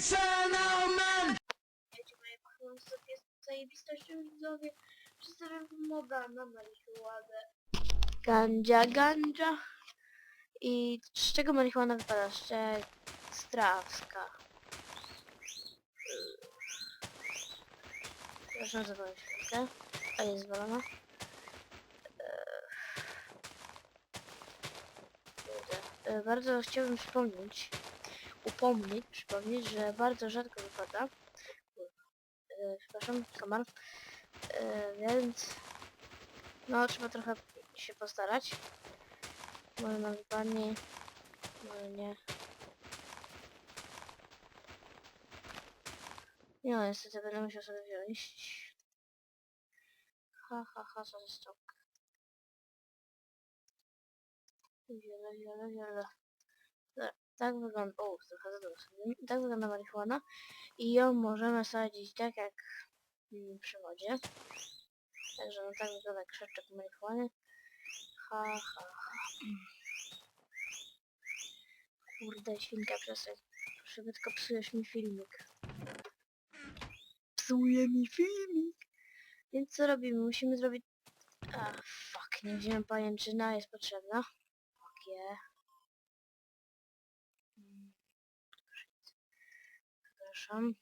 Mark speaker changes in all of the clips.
Speaker 1: Professional man!
Speaker 2: Wiecie, moje koncepcje z zajebistością widzowie. Przedstawiam moda na marihuanę. Gandzia, gandzia. I z czego marihuana wypada? Z czego? Z trawska. Proszę zabrać chwilkę. A jest zwolona. Eee. Eee, Bardzo chciałbym przypomnieć, upomnieć, przypomnieć, że bardzo rzadko wypada e, przepraszam, komar. E, więc no trzeba trochę się postarać. Może nam wypadnie, może nie. Nie no, niestety będę musiał sobie wziąć. Ha, ha, ha, co za stok. Wiele, wiele, wiele. Tak, wygląda, o, trochę za dużo. Tak wygląda marihuana. I ją możemy sadzić tak jak mm, przy wodzie. Także no tak wygląda krzaczek marihuany. Ha, ha, ha. Kurde, świnka, przestań. Szybko psujesz mi filmik. Psuje mi filmik. Więc co robimy? Musimy zrobić... A, fuck, nie wziąłem pajęczyna, jest potrzebna. Fuck yeah. Przepraszam.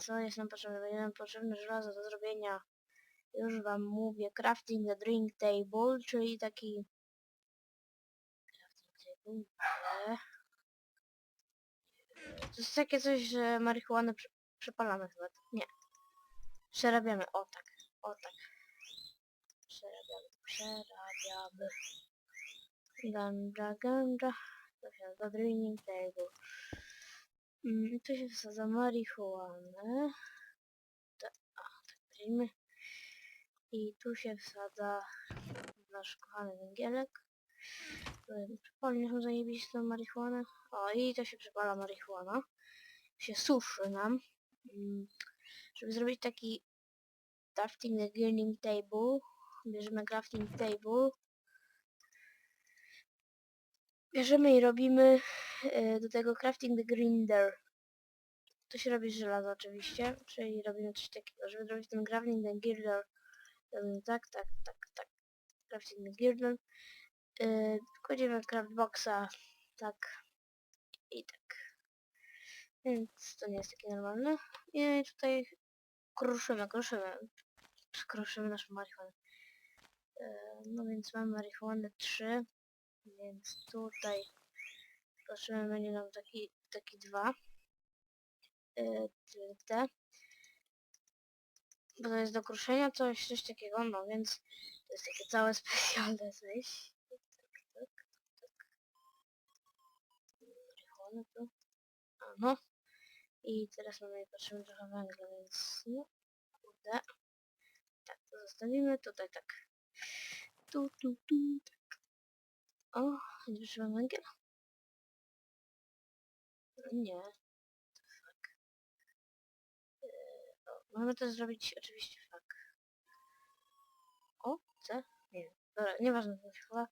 Speaker 2: Co jest nam potrzebne? Będzie nam potrzebne żelazo do zrobienia. Już wam mówię, crafting the drink table, czyli taki crafting table. To jest takie coś, że marihuanę przy- przepalamy chyba. Nie. Przerabiamy. O tak. O tak. Przerabiamy. Przerabiamy. Ganja, ganja. To się nazywa drinking table. Tu się wsadza marihuanę. Tak. I tu się wsadza nasz kochany węgielek. który Przypomnę nam zajebistą marihuanę. O, i to się przypala marihuana. Się suszy nam. Mm, Żeby zrobić taki crafting the greening table. Bierzemy crafting table. Bierzemy i robimy e, do tego crafting the grinder. To się robi z żelaza oczywiście, czyli robimy coś takiego, żeby zrobić ten crafting the grinder. Tak, tak, tak, tak. Crafting the grinder. E, kładziemy craftboxa tak i tak. Więc to nie jest takie normalne. I tutaj kruszymy, kruszymy. Kruszymy naszą marihuanę. E, no więc mamy marihuanę 3. Więc tutaj Zobaczymy, będzie nam taki, taki dwa. Yy, te. Bo to jest do kruszenia coś, coś takiego, no więc to jest takie całe specjalne coś. Tak, tak, tak. Tu. A no. I teraz mamy patrzymy trochę węgla, więc no, kurde. Tak, to zostawimy tutaj tak. Tu, tu, tu, tak. O, wyszłam węgiel. Nie. Fuck. Yy, o, możemy to zrobić oczywiście fuck. O, C? Nie. Dobra, nieważne to chyba.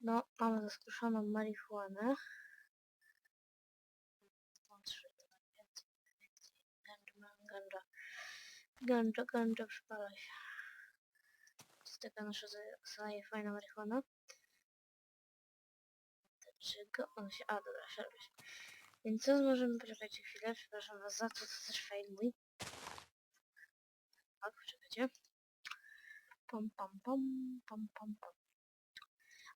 Speaker 2: No, mamy zaskruszoną marihuanę. Ganja, ganja. Ganja, przypala się. To jest taka nasza fajna marihuana. On się... A, dobra, się. Więc co możemy... Poczekajcie chwilę, przepraszam was za to, to też fail mój. Tak, poczekajcie. Pom, pom, pom, pom, pom, pom.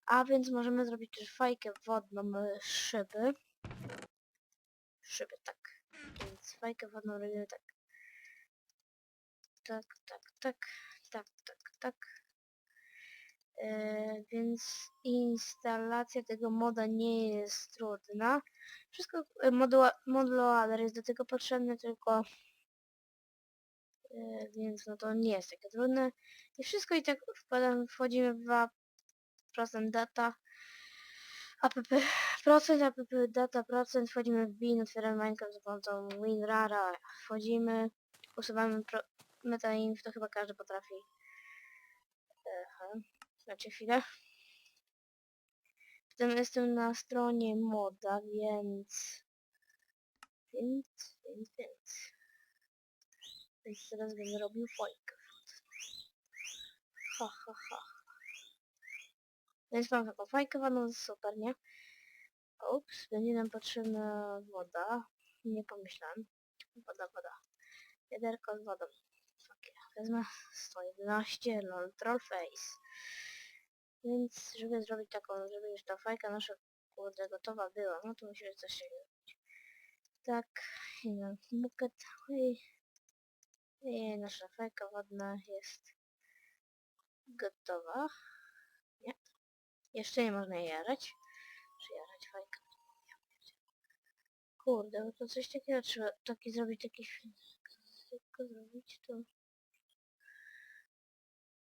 Speaker 2: A więc możemy zrobić też fajkę wodną e, szyby. Szyby, tak. Więc fajkę wodną robimy tak. Tak, tak, tak, tak, tak, tak. E, więc instalacja tego moda nie jest trudna. Wszystko, e, modular jest do tego potrzebny, tylko e, więc no to nie jest takie trudne. I wszystko i tak wkładamy, wchodzimy w 2% data, app procent, app data procent, wchodzimy w bin, otwieramy Minecraft za pomocą WinRara, wchodzimy, usuwamy metainf, to chyba każdy potrafi. Znaczy chwilę. Potem jestem na stronie moda, więc... Więc, więc, więc... Więc teraz będę robił fajkę. Ha, ha, ha. Więc mam taką fajkę ładną, super, nie? Ups, będzie nam potrzebna woda. Nie pomyślałem. Woda, woda. Wiaderko z wodą. Takie. Wezmę 111 lol troll face. Więc żeby zrobić taką, żeby już ta fajka nasza kurde gotowa była, no to musimy coś takiego zrobić. Tak, na bukiet. I, I nasza fajka wodna jest gotowa. Nie. Jeszcze nie można jej jarać. Czy jarać pierdzielę. Kurde, no to coś takiego trzeba taki zrobić, taki film. Tylko zrobić to.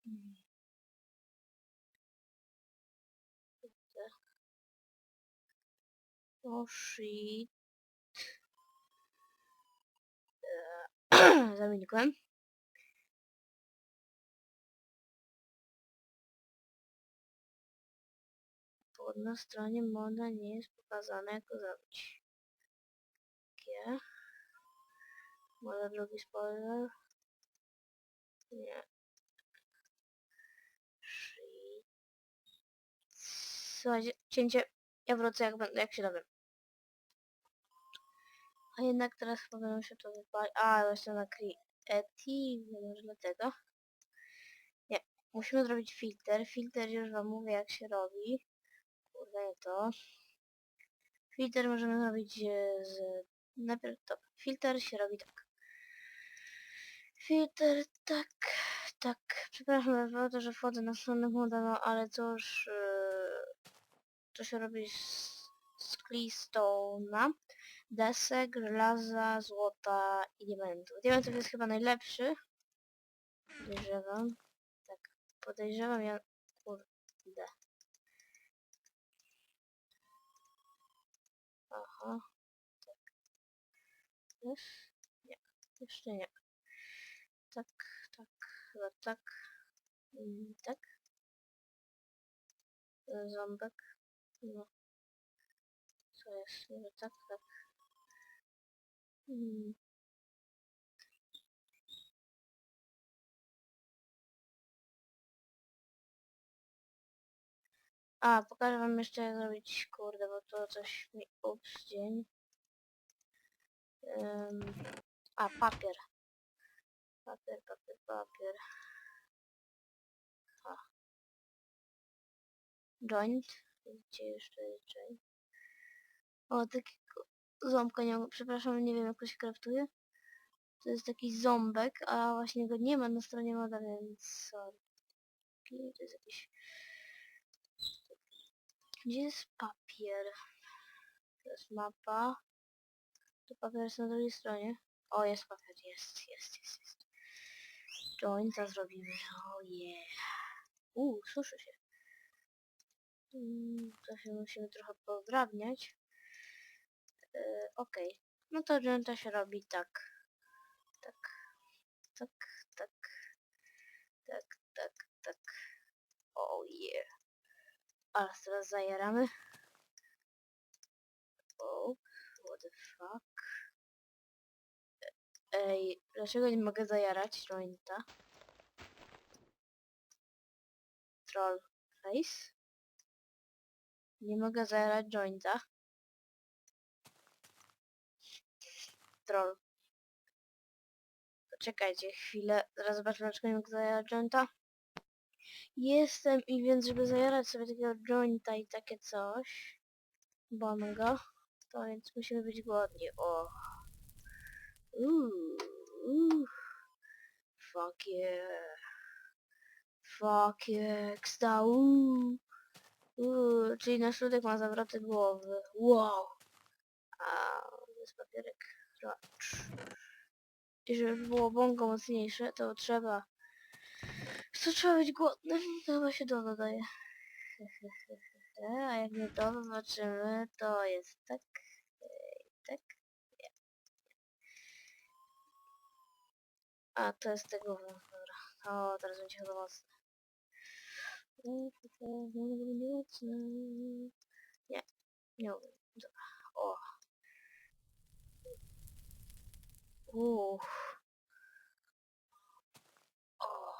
Speaker 2: Hmm. O shit. Eee, Zamilkłem. Pod na stronie moda nie jest pokazane jak to zrobić. G. Moda drugi spoiler. Nie. Shit. Słuchajcie, cięcie. Ja wrócę jak, będę, jak się dowiem. A jednak teraz powinno się to wypalić. A, właśnie na Creative, może dlatego. Nie, musimy zrobić filtr. Filtr już wam mówię jak się robi. Kurde, to. Filtr możemy robić e, z... Najpierw to. Filtr się robi tak. Filtr, tak, tak. Przepraszam za to, że wchodzę na stronę moda, no ale cóż... Yy, to się robi z, z Cleastone'a desek, żelaza, złota i diamentów. Diamentów jest chyba najlepszy. Podejrzewam. Tak, podejrzewam ja... Kurde. Aha. Tak. Jest? Nie. Jeszcze nie. Tak, tak, chyba tak. Mm, tak. Ząbek. No. Co jest? Może tak, tak. Mm. A, pokażę wam jeszcze jak zrobić, kurde, bo to coś mi... Ups, dzień. Ym, a, papier. Papier, papier, papier. A. Joint. Gdzie jeszcze jest joint? O, takiego ząbka nie przepraszam, nie wiem jak to się kraftuje. To jest taki ząbek, a właśnie go nie ma na stronie moda, więc sorry. To jest jakiś... Gdzie jest papier? To jest mapa. To papier jest na drugiej stronie. O, jest papier, jest, jest, jest, jest. Jointa zrobimy, oh yeah. Uuu, suszy się. Mm, to się musimy trochę podrabniać. Yy, Okej. No to jointa się robi tak. Tak. Tak, tak. Tak, tak, tak. Oh yeah. A teraz zajeramy. Oh, what the fuck. Ej, dlaczego nie mogę zajarać jointa? Troll face. Nie mogę zajarać jointa. Troll. Poczekajcie chwilę, zaraz zobaczę dlaczego nie mogę zajarać jointa. Jestem i więc żeby zajarać sobie takiego jointa i takie coś, mam go, to więc musimy być głodni. O. Uuu, uuu. Fuck yeah. Fuck yeah, ksta, uuu. Uuu, czyli nasz ludek ma zawroty głowy. Wow. A, jest papierek. I żeby było bongo mocniejsze, to trzeba co trzeba być głodnym? To chyba się to dodaje. A jak nie to zobaczymy, to jest tak, tak. nie. A, to jest tego, dobra. O, teraz będzie chyba mocne. Mocne. Nie umiem. Dobra. O. Uff. O.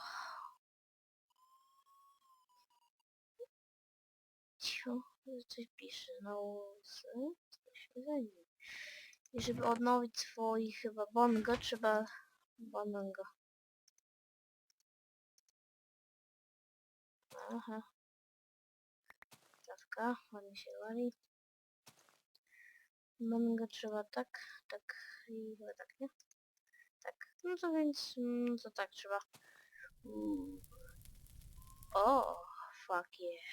Speaker 2: Coś pisze łące. Coś mi zajmie. I żeby odnowić swój chyba bongo, trzeba bongo. Aha. Stawka, ładnie się wali. Bongo trzeba tak, tak i chyba tak, nie? Tak. No to więc, no to tak trzeba. Uuu. O, fuck yeah.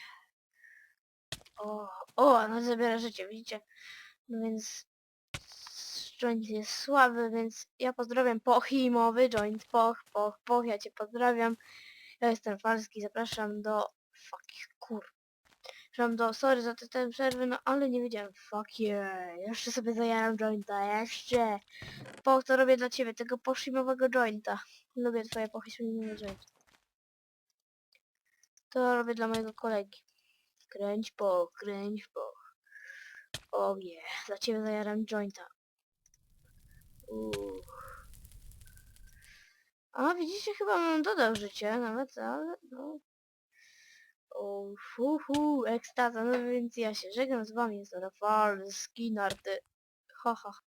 Speaker 2: O, o, no zabiera życie, widzicie? No więc joint jest słaby, więc ja pozdrawiam Pochimowy, joint Poch, Poch, Poch, ja cię pozdrawiam. Ja jestem Falski, zapraszam do... Fuck, kur... Zapraszam do... Sorry za te, te przerwy, no ale nie wiedziałem. Fuck yeah, jeszcze sobie zajaram jointa, jeszcze. Poch, to robię dla ciebie, tego pochimowego jointa. Lubię twoje pochimowe jointy. To robię dla mojego kolegi. Kręć po, kręć po. O nie, dla ciebie zajaram jointa. Uuu. A widzicie, chyba mam dodał życie nawet, ale no. O, fu, ekstaza, no więc ja się żegnam z wami, jest to Rafał, Skinarty. Ha, ha.